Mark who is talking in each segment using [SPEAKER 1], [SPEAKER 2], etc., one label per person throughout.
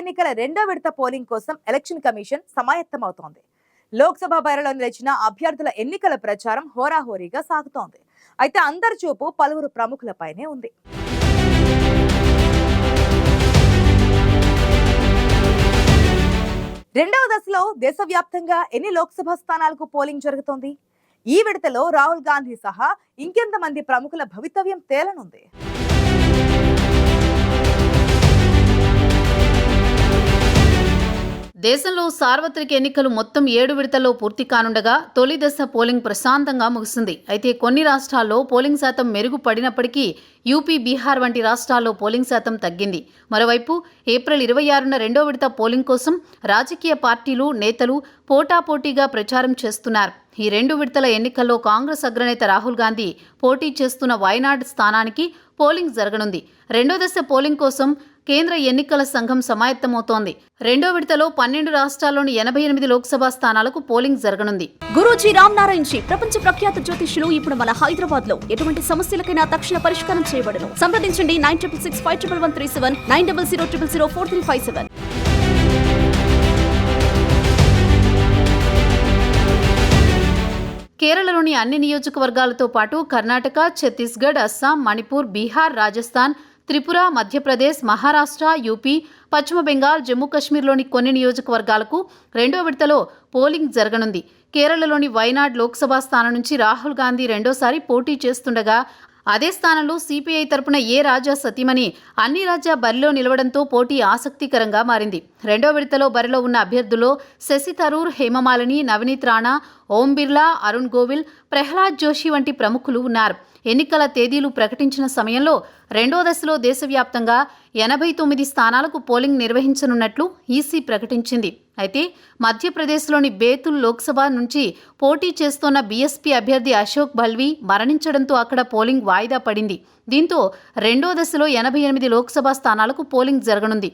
[SPEAKER 1] ఎన్నికల రెండో విడత పోలింగ్ కోసం ఎలక్షన్ కమిషన్ సమాయత్తమవుతోంది. లోక్సభ బరిలో నిలిచిన అభ్యర్థుల ఎన్నికల ప్రచారం హోరాహోరీగా సాగుతోంది. అయితే అందరి చూపు పలువురు ప్రముఖులపైనే ఉంది. రెండవ దశలో దేశవ్యాప్తంగా ఎన్ని లోక్సభ స్థానాలకు పోలింగ్ జరుగుతోంది? ఈ విడతలో రాహుల్ గాంధీ సహా ఇంకెంతమంది ప్రముఖుల భవితవ్యం తేలనుంది?
[SPEAKER 2] దేశంలో సార్వత్రిక ఎన్నికలు మొత్తం ఏడు విడతల్లో పూర్తి కానుండగా తొలి దశ పోలింగ్ ప్రశాంతంగా ముగిసింది అయితే కొన్ని రాష్ట్రాల్లో పోలింగ్ శాతం మెరుగుపడినప్పటికీ యూపీ బీహార్ వంటి రాష్ట్రాల్లో పోలింగ్ శాతం తగ్గింది. మరోవైపు ఏప్రిల్ ఇరవై ఆరున రెండో విడత పోలింగ్ కోసం రాజకీయ పార్టీలు నేతలు పోటాపోటీగా ప్రచారం చేస్తున్నారు. ఈ రెండు విడతల ఎన్నికల్లో కాంగ్రెస్ అగ్రనేత రాహుల్ గాంధీ పోటీ చేస్తున్న వయనాడ్ స్థానానికి పోలింగ్ జరగనుంది. రెండో దశ పోలింగ్ కోసం కేంద్ర ఎన్నికల సంఘం సమాయత్తమవుతోంది. రెండో విడతలో పన్నెండు రాష్ట్రాల్లోని ఎనభై ఎనిమిది లోక్సభ స్థానాలకు పోలింగ్ జరగనుంది.
[SPEAKER 3] గురూజీ రామ్ నారాయణ్ జీ ప్రపంచ ప్రఖ్యాత జ్యోతిష్యులు ఇప్పుడు మన హైదరాబాద్లో ఎటువంటి సమస్యలకైనా తక్షణ పరిష్కారం చేయబడను. సంప్రదించండి nine triple six five triple one three seven nine double zero triple zero four three five seven.
[SPEAKER 2] కేరళలోని అన్ని నియోజకవర్గాలతో పాటు కర్ణాటక ఛత్తీస్గఢ్ అస్సాం మణిపూర్ బీహార్ రాజస్థాన్ త్రిపుర మధ్యప్రదేశ్ మహారాష్ట్ర యూపీ పశ్చిమ బెంగాల్ జమ్మూ కాశ్మీర్లోని కొన్ని నియోజకవర్గాలకు రెండో విడతలో పోలింగ్ జరగనుంది. కేరళలోని వైనాడ్ లోక్సభ స్థానం నుంచి రాహుల్ గాంధీ రెండోసారి పోటీ చేస్తుండగా అదే స్థానంలో సిపిఐ తరపున ఏ రాజా సతీమణి అన్ని రాజా బరిలో నిలవడంతో పోటీ ఆసక్తికరంగా మారింది. రెండో విడతలో బరిలో ఉన్న అభ్యర్థుల్లో శశి తరూర్ హేమమాలిని నవనీత్ రాణా ఓం బిర్లా అరుణ్ గోవిల్ ప్రహ్లాద్ జోషి వంటి ప్రముఖులు ఉన్నారు. ఎన్నికల తేదీలు ప్రకటించిన సమయంలో రెండో దశలో దేశవ్యాప్తంగా ఎనభై తొమ్మిది స్థానాలకు పోలింగ్ నిర్వహించనున్నట్లు ఈసీ ప్రకటించింది. అయితే మధ్యప్రదేశ్లోని బేతుల్ లోక్సభ నుంచి పోటీ చేస్తోన్న బీఎస్పీ అభ్యర్థి అశోక్ బల్వి మరణించడంతో అక్కడ పోలింగ్ వాయిదా పడింది. దీంతో రెండో దశలో ఎనభై ఎనిమిది లోక్సభ స్థానాలకు పోలింగ్ జరగనుంది.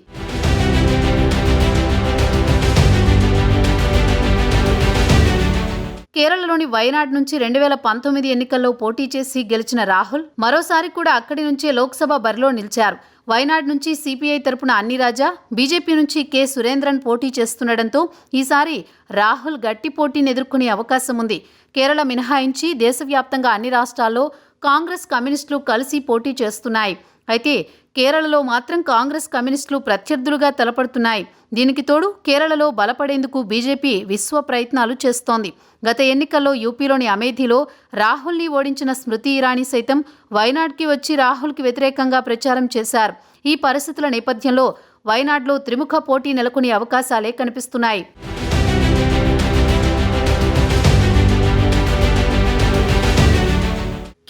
[SPEAKER 2] కేరళలోని వయనాడ్ నుంచి రెండు వేల పంతొమ్మిది ఎన్నికల్లో పోటీ చేసి గెలిచిన రాహుల్ మరోసారి కూడా అక్కడి నుంచే లోక్సభ బరిలో నిలిచారు. వయనాడ్ నుంచి సిపిఐ తరపున అన్ని రాజా బీజేపీ నుంచి కె. సురేంద్రన్ పోటీ చేస్తుండటంతో ఈసారి రాహుల్ గట్టి పోటీని ఎదుర్కొనే అవకాశం ఉంది. కేరళ మినహాయించి దేశవ్యాప్తంగా అన్ని రాష్ట్రాల్లో కాంగ్రెస్ కమ్యూనిస్టులు కలిసి పోటీ చేస్తున్నాయి. అయితే కేరళలో మాత్రం కాంగ్రెస్ కమ్యూనిస్టులు ప్రత్యర్థులుగా తలపడుతున్నాయి. దీనికి తోడు కేరళలో బలపడేందుకు బీజేపీ విశ్వ ప్రయత్నాలు చేస్తోంది. గత ఎన్నికల్లో యూపీలోని అమేథీలో రాహుల్ని ఓడించిన స్మృతి ఇరానీ సైతం వైనాడ్కి వచ్చి రాహుల్కి వ్యతిరేకంగా ప్రచారం చేశారు. ఈ పరిస్థితుల నేపథ్యంలో వైనాడ్లో త్రిముఖ పోటీ నెలకొనే అవకాశాలే కనిపిస్తున్నాయి.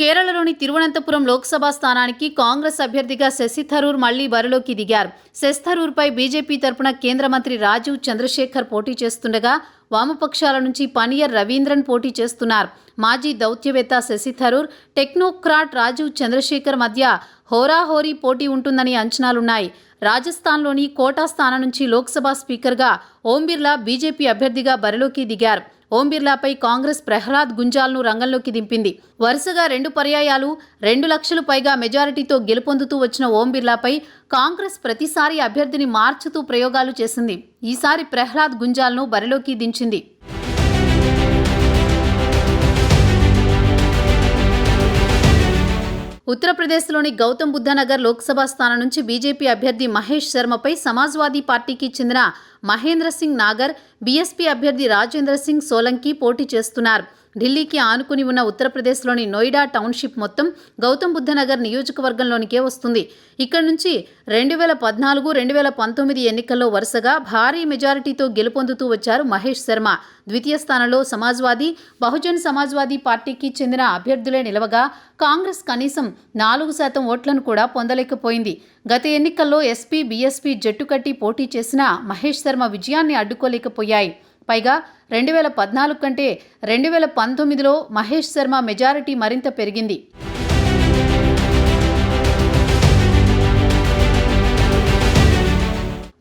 [SPEAKER 2] కేరళలోని తిరువనంతపురం లోక్సభ స్థానానికి కాంగ్రెస్ అభ్యర్థిగా శశి థరూర్ మళ్ళీ బరిలోకి దిగారు. శశి థరూర్పై బీజేపీ తరపున కేంద్ర మంత్రి రాజీవ్ చంద్రశేఖర్ పోటీ చేస్తుండగా వామపక్షాల నుంచి పనియర్ రవీంద్రన్ పోటీ చేస్తున్నారు. మాజీ దౌత్యవేత్త శశి థరూర్ టెక్నోక్రాట్ రాజీవ్ చంద్రశేఖర్ మధ్య హోరాహోరీ పోటీ ఉంటుందని అంచనాలున్నాయి. రాజస్థాన్లోని కోటా స్థానం నుంచి లోక్సభ స్పీకర్గా ఓం బిర్లా బీజేపీ అభ్యర్థిగా బరిలోకి దిగారు. ఓం బిర్లాపై కాంగ్రెస్ ప్రహ్లాద్ గుంజాల్ను రంగంలోకి దింపింది. వరుసగా రెండు పర్యాయాలు రెండు లక్షలు పైగా మెజారిటీతో గెలుపొందుతూ వచ్చిన ఓం బిర్లాపై కాంగ్రెస్ ప్రతిసారి అభ్యర్థిని మార్చుతూ ప్రయోగాలు చేసింది. ఈసారి ప్రహ్లాద్ గుంజాల్ను బరిలోకి దించింది. ఉత్తరప్రదేశ్లోని గౌతమ్ బుద్ధనగర్ లోక్సభ స్థానం నుంచి బీజేపీ అభ్యర్థి మహేష్ శర్మపై సమాజ్వాదీ పార్టీకి చెందిన మహేంద్ర సింగ్ నాగర్ బీఎస్పీ అభ్యర్థి రాజేంద్ర సింగ్ సోలంకి పోటీ చేస్తున్నారు. ఢిల్లీకి ఆనుకుని ఉన్న ఉత్తరప్రదేశ్లోని నోయిడా టౌన్షిప్ మొత్తం గౌతమ్ బుద్ధనగర్ నియోజకవర్గంలోనికే వస్తుంది. ఇక్కడ నుంచి రెండు వేల పద్నాలుగు రెండు వేల పంతొమ్మిది ఎన్నికల్లో వరుసగా భారీ మెజారిటీతో గెలుపొందుతూ వచ్చారు మహేష్ శర్మ. ద్వితీయ స్థానంలో సమాజ్వాదీ బహుజన్ సమాజ్వాదీ పార్టీకి చెందిన అభ్యర్థులే నిలవగా కాంగ్రెస్ కనీసం నాలుగు శాతం ఓట్లను కూడా పొందలేకపోయింది. గత ఎన్నికల్లో ఎస్పీ బీఎస్పీ జట్టు కట్టి పోటీ చేసిన మహేష్ శర్మ విజయాన్ని అడ్డుకోలేకపోయాయి. పైగా రెండు వేల పద్నాలుగు కంటే రెండు వేల పంతొమ్మిదిలో మహేష్ శర్మ మెజారిటీ మరింత పెరిగింది.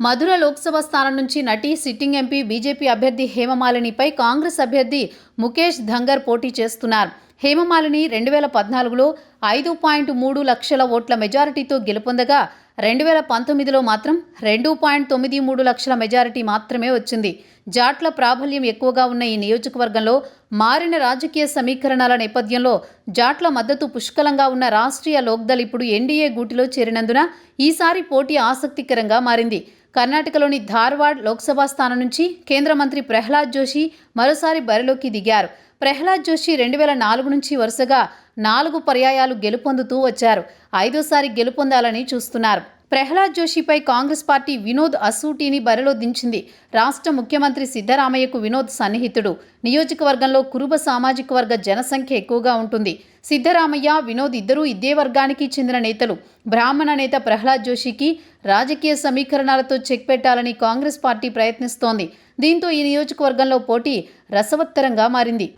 [SPEAKER 2] మధుర లోక్సభ స్థానం నుంచి నటి సిట్టింగ్ ఎంపీ బీజేపీ అభ్యర్థి హేమమాలినిపై కాంగ్రెస్ అభ్యర్థి ముఖేష్ ధంగర్ పోటీ చేస్తున్నారు. హేమమాలిని రెండు వేల పద్నాలుగులో ఐదు పాయింట్ మూడు లక్షల ఓట్ల మెజారిటీతో గెలుపొందగా రెండు వేల పంతొమ్మిదిలో మాత్రం రెండు పాయింట్ తొమ్మిది మూడు లక్షల మెజారిటీ మాత్రమే వచ్చింది. జాట్ల ప్రాబల్యం ఎక్కువగా ఉన్న ఈ నియోజకవర్గంలో మారిన రాజకీయ సమీకరణాల నేపథ్యంలో జాట్ల మద్దతు పుష్కలంగా ఉన్న రాష్ట్రీయ లోక్దల్ ఇప్పుడు ఎన్డీఏ గూటిలో చేరినందున ఈసారి పోటీ ఆసక్తికరంగా మారింది. కర్ణాటకలోని ధార్వాడ్ లోక్సభ స్థానం నుంచి కేంద్ర మంత్రి ప్రహ్లాద్ జోషి మరోసారి బరిలోకి దిగారు. ప్రహ్లాద్ జోషి రెండు వేల నాలుగు నుంచి వరుసగా నాలుగు పర్యాయాలు గెలుపొందుతూ వచ్చారు. ఐదోసారి గెలుపొందాలని చూస్తున్నారు. ప్రహ్లాద్ జోషిపై కాంగ్రెస్ పార్టీ వినోద్ అసూటీని బరిలో దించింది. రాష్ట్ర ముఖ్యమంత్రి సిద్ధరామయ్యకు వినోద్ సన్నిహితుడు. నియోజకవర్గంలో కురుబ సామాజిక వర్గ జనసంఖ్య ఎక్కువగా ఉంటుంది. సిద్ధరామయ్య వినోద్ ఇద్దరూ ఇదే వర్గానికి చెందిన నేతలు. బ్రాహ్మణ నేత ప్రహ్లాద్ జోషికి రాజకీయ సమీకరణాలతో చెక్ పెట్టాలని కాంగ్రెస్ పార్టీ ప్రయత్నిస్తోంది. దీంతో ఈ నియోజకవర్గంలో పోటీ రసవత్తరంగా మారింది.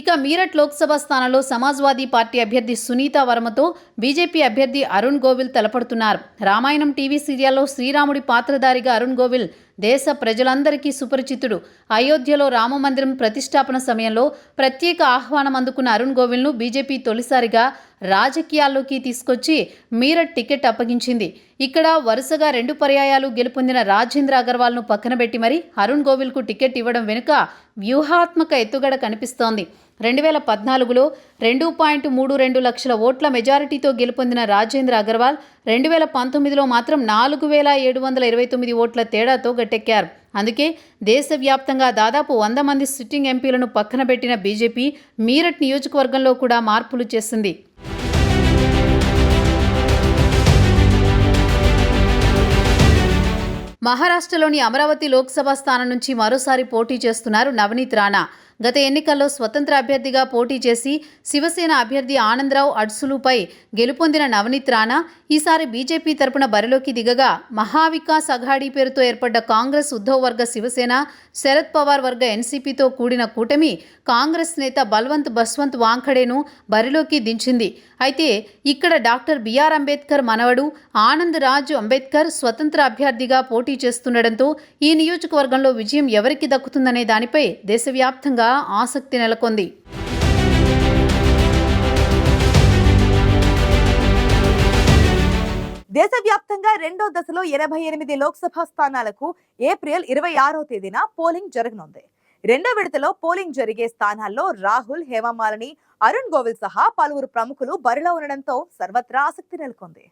[SPEAKER 2] ఇక మీరట్ లోక్సభ స్థానంలో సమాజ్వాదీ పార్టీ అభ్యర్థి సునీత వర్మతో బీజేపీ అభ్యర్థి అరుణ్ గోవిల్ తలపడుతున్నారు. రామాయణం టీవీ సీరియల్లో శ్రీరాముడి పాత్రధారిగా అరుణ్ గోవిల్ దేశ ప్రజలందరికీ సుపరిచితుడు. అయోధ్యలో రామమందిరం ప్రతిష్టాపన సమయంలో ప్రత్యేక ఆహ్వానం అందుకున్న అరుణ్ గోవిల్ను బీజేపీ తొలిసారిగా రాజకీయాల్లోకి తీసుకొచ్చి మీరట్ టికెట్ అప్పగించింది. ఇక్కడ వరుసగా రెండు పర్యాయాలు గెలుపొందిన రాజేంద్ర అగర్వాల్ను పక్కన పెట్టి మరి అరుణ్ గోవిల్కు టికెట్ ఇవ్వడం వెనుక వ్యూహాత్మక ఎత్తుగడ కనిపిస్తోంది. రెండు వేల పద్నాలుగులో రెండు పాయింట్ మూడు రెండు లక్షల ఓట్ల మెజారిటీతో గెలుపొందిన రాజేంద్ర అగర్వాల్ రెండు వేల పంతొమ్మిదిలో మాత్రం నాలుగు వేల ఏడు వందల ఇరవై తొమ్మిది ఓట్ల తేడాతో గట్టెక్కారు. అందుకే దేశవ్యాప్తంగా దాదాపు వంద మంది సిట్టింగ్ ఎంపీలను పక్కన పెట్టిన బీజేపీ మీరట్ నియోజకవర్గంలో కూడా మార్పులు చేసింది. మహారాష్ట్రలోని అమరావతి లోక్సభ స్థానం నుంచి మరోసారి పోటీ చేస్తున్నారు నవనీత్ రాణా. గత ఎన్నికల్లో స్వతంత్ర అభ్యర్థిగా పోటీ చేసి శివసేన అభ్యర్థి ఆనందరావు అడ్సులుపై గెలుపొందిన నవనీత్ రాణా ఈసారి బీజేపీ తరపున బరిలోకి దిగగా మహావికాస్ అఘాడీ పేరుతో ఏర్పడ్డ కాంగ్రెస్ ఉద్ధవ్ వర్గ శివసేన శరద్ పవార్ వర్గ ఎన్సీపీతో కూడిన కూటమి కాంగ్రెస్ నేత బల్వంత్ బస్వంత్ వాంఖడేను బరిలోకి దించింది. అయితే ఇక్కడ డాక్టర్ బిఆర్ అంబేద్కర్ మనవడు ఆనంద్ రాజ్ అంబేద్కర్ స్వతంత్ర అభ్యర్థిగా పోటీ చేస్తుండటంతో ఈ నియోజకవర్గంలో విజయం ఎవరికి దక్కుతుందనే దానిపై దేశవ్యాప్తంగా ఆసక్తి నెలకొంది.
[SPEAKER 1] దేశవ్యాప్తంగా రెండో దశలో ఎనభై ఎనిమిది లోక్సభ స్థానాలకు ఏప్రిల్ ఇరవై ఆరో తేదీన పోలింగ్ జరగనుంది. రెండో విడతలో పోలింగ్ జరిగే స్థానాల్లో రాహుల్ హేమమాలిని అరుణ్ గోవిల్ సహా పలువురు ప్రముఖులు బరిలో ఉండడంతో సర్వత్రా ఆసక్తి నెలకొంది.